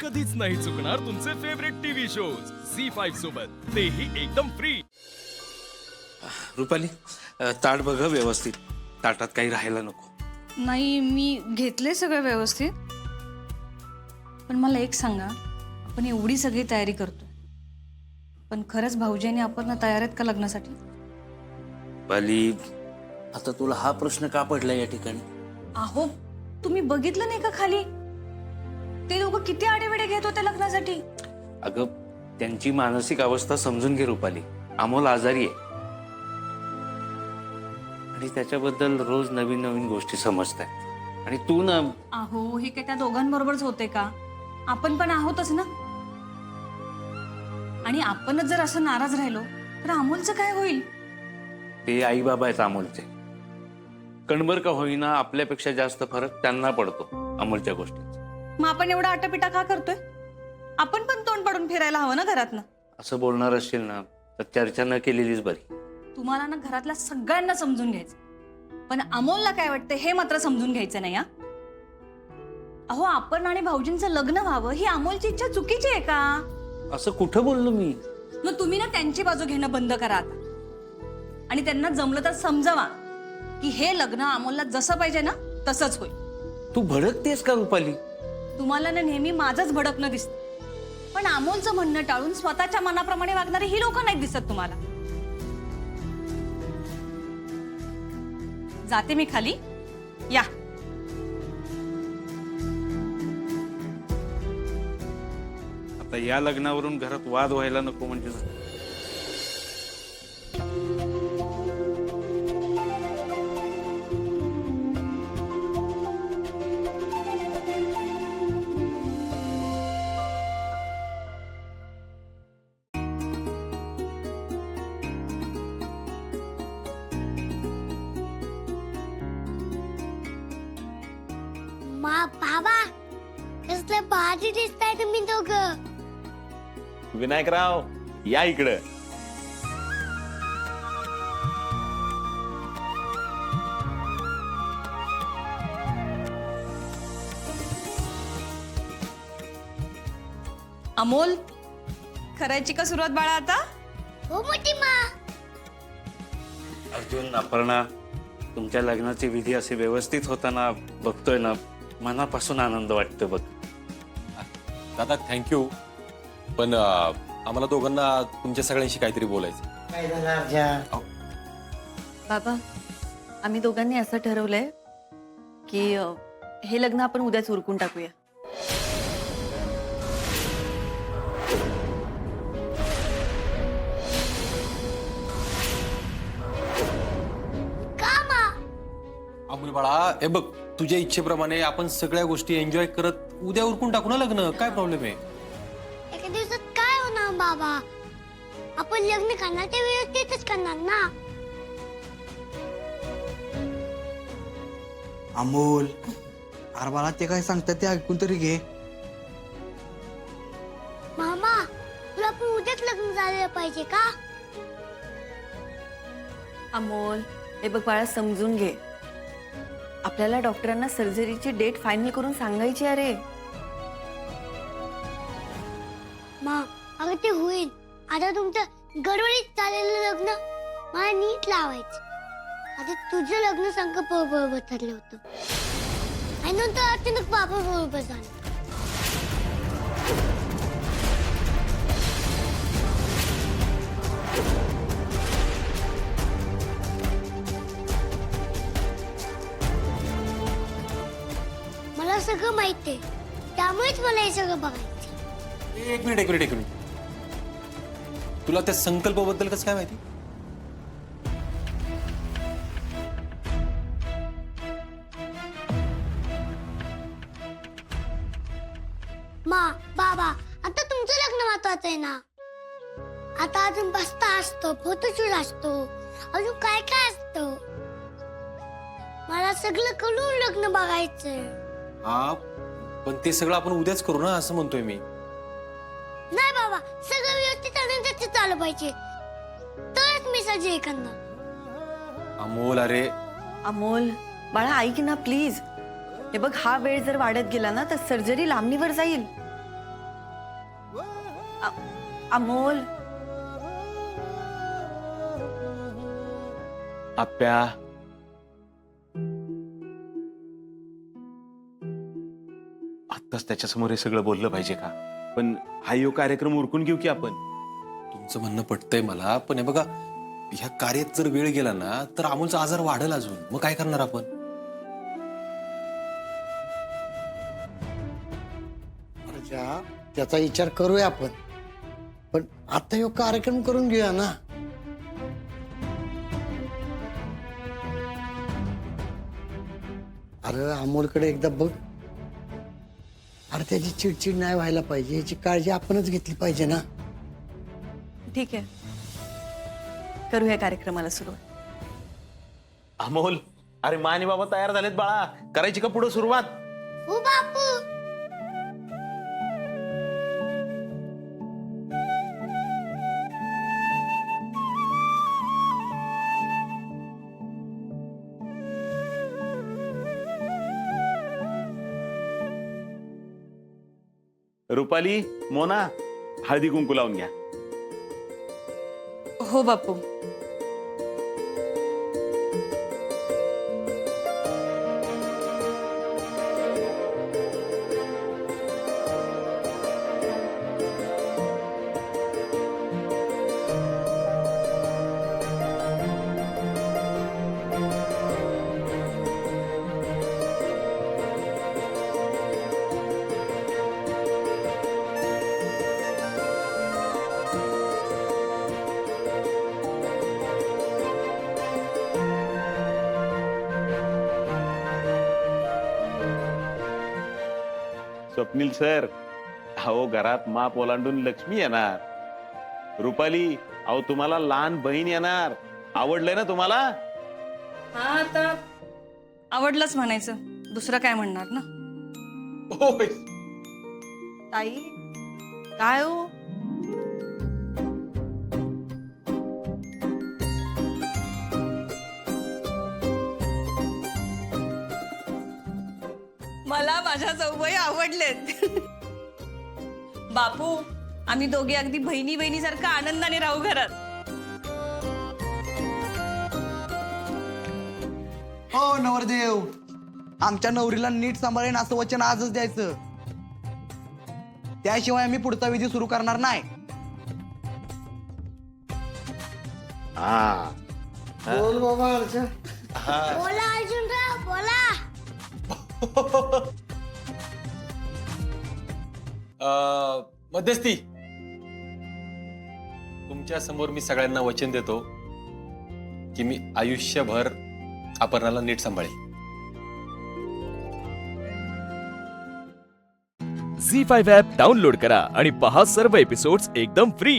कधीच नाही चुकणार तुमचे favourite TV shows Zee five सोबत. तेही एकदम फ्री रुपाली अ, ताट बघ हं व्यवस्थित. ताटात काही राहायला नको. नाही मी घेतले सगळं व्यवस्थित. पण मला एक सांगा आपण एवढी सगळी तयारी करतो. पण खरंच भाऊजी आणि आपण तयार आहेत का लग्नासाठी? रुपाली आता तुला हा प्रश्न का पडला या ठिकाणी? अहो तुम्ही बघितलं नाही का खाली? ते लोक किती आडेवेडे घेत होते लग्नासाठी? अगं त्यांची मानसिक अवस्था समजून घे रुपाली. अमोल आजारी आहे. आणि त्याच्याबद्दल रोज नवीन नवीन गोष्टी समजत आहेत आणि तू ना अहो हे काय त्या दोघांबरोबरच होते का? आपण पण आहोतच ना? आणि आपणच जर असं नाराज राहिलो तर अमोलचं काय होईल? ते आई बाबा आहेत अमोलचे. कणभर का होईना आपल्यापेक्षा जास्त फरक त्यांना पडतो अमोलच्या गोष्टीचा मग आपण एवढा आटापिटा का करतोय? आपण पण तोंड पाडून फिरायला हवं ना घरातनं. असं बोलणार असशील ना तर चर्चा न केलेलीच बरी. तुम्हाला ना घरातल्या सगळ्यांना समजून घ्यायचं. पण अमोलला काय वाटतं हे मात्र समजून घ्यायचं नाही हा? अहो आपण आणि भाऊजींचं लग्न व्हावं ही अमोलची इच्छा चुकीची आहे का? असं कुठं बोललो मी? मग तुम्ही ना त्यांची बाजू घेणं बंद करा आता. आणि त्यांना जमलं तर समजावा की हे लग्न अमोलला जसं पाहिजे ना तसंच होईल. तू भडकतेस का रुपाली? तुम्हाला ना नेहमी माझंच भडकणं दिसतं. पण अमोलचं म्हणणं टाळून स्वतःच्या मनाप्रमाणे वागणारी ही लोक नाही दिसत तुम्हाला. जाते मी खाली. या. आता या लग्नावरून घरात वाद व्हायला नको म्हणजे मा बाबा. कसलं भाजी दिसताय तुम्ही दोघं. विनायकराव या इकडं. अमोल करायची का सुरुवात बाळा आता? हो मोठी मा. अर्जुन अपर्णा तुमच्या लग्नाची विधी असे व्यवस्थित होताना बघतोय ना. मनापासून आनंद वाटतो बघ. दादा थँक्यू पण अं, आम्हाला दोघांना तुमच्या सगळ्यांशी काहीतरी बोलायचं. बाबा आम्ही दोघांनी असं ठरवलंय की अ, हे लग्न आपण उद्याच उरकून टाकूया. अमोल बाळा हे बघ तुझ्या इच्छेप्रमाणे आपण सगळ्या गोष्टी एन्जॉय करत उद्या उरकून टाकू ना लग्न. काय प्रॉब्लेम आहे? एका दिवसात काय होणार बाबा? आपण लग्न करणार ते व्यवस्थितच करणार ना? अमोल अरे बाळा ते काय सांगतात ते ऐकून तरी घे. मामा तुला पण उद्याच लग्न झालं पाहिजे का? अमोल हे बघ बाळा समजून घे. आपल्याला डॉक्टरांना सर्जरीची डेट फायनल करून सांगायची अरे मा अगं ते होईल. आता तुमचं गडबडीत चाललेलं लग्न मला नीट लावायचं. आता तुझं लग्न संघ बरोबर ठरलं होतं. आणि नंतर अचानक बाबा बरोबर झालं मला सगळं माहिती आहे. त्यामुळेच मला हे सगळं बघायचं एक मिनिट एक मिनिट एक मिनिट. तुला त्या संकल्पाबद्दल कसं काय माहिती? मा बाबा आता तुमचं लग्न महत्वाचं आहे ना? आता अजून बसता असतो फोटोशूट असतो. अजून काय काय असतं? मला सगळं करून लग्न बघायचंय. हा पण ते सगळं आपण उद्याच करू ना असं म्हणतोय मी. नाही बाबा सगळं व्यवस्थित आनंदाचं चालू पाहिजे. तरच मी सजय करणार अमोल अरे. अमोल बाळा ऐक ना प्लीज. हे बघ हा वेळ जर वाढत गेला ना तर सर्जरी लांबणीवर जाईल. अ- अमोल. आप्या. आत्ताच त्याच्यासमोर हे सगळं बोललं पाहिजे का? पण हा यो कार्यक्रम उरकून घेऊ की आपण? तुमचं म्हणणं पटतंय मला पण हे बघा ह्या कार्यात जर वेळ गेला ना तर अमोलचा आजार वाढेल अजून. मग काय करणार आपण? त्याचा विचार करूया आपण. पण आता ह्यो कार्यक्रम करून घेऊया ना. अरे अमोलकडे एकदा बघ. अरे त्याची चिडचिड नाही व्हायला पाहिजे. याची काळजी आपणच घेतली पाहिजे ना. ठीक आहे. करू या कार्यक्रमाला सुरुवात. अमोल अरे माने बाबा तयार झालेत बाळा. करायची का पुढे सुरुवात? हो बापू. रुपाली मोना हळदी कुंकू लावून घ्या. हो बापू. स्वप्नील सर अहो घरात माप ओलांडून लक्ष्मी येणार. रुपाली अहो तुम्हाला लहान बहीण येणार. आवडलंय ना तुम्हाला? हा आता आवडलंच म्हणायचं. दुसरं काय म्हणणार ना? होय. ताई काय हो? मला माझ्या जाऊबाई आवडलेत. बापू आम्ही दोघे अगदी बहिणी बहिणीसारखं आनंदाने राहू घरात. हो नवरदेव. आमच्या नवरीला नीट सांभाळेन असं वचन आजच द्यायचं. त्याशिवाय आम्ही पुढचा विधी सुरू करणार नाही. हा. बोल बाबा अर्जा बोला अर्जुनराव बोला. मध्यस्थी. तुमच्यासमोर मी सगळ्यांना वचन देतो की मी आयुष्यभर अपर्णाला नीट सांभाळेल. झी फाईव्ह ॲप डाउनलोड करा आणि पहा सर्व एपिसोड्स एकदम फ्री.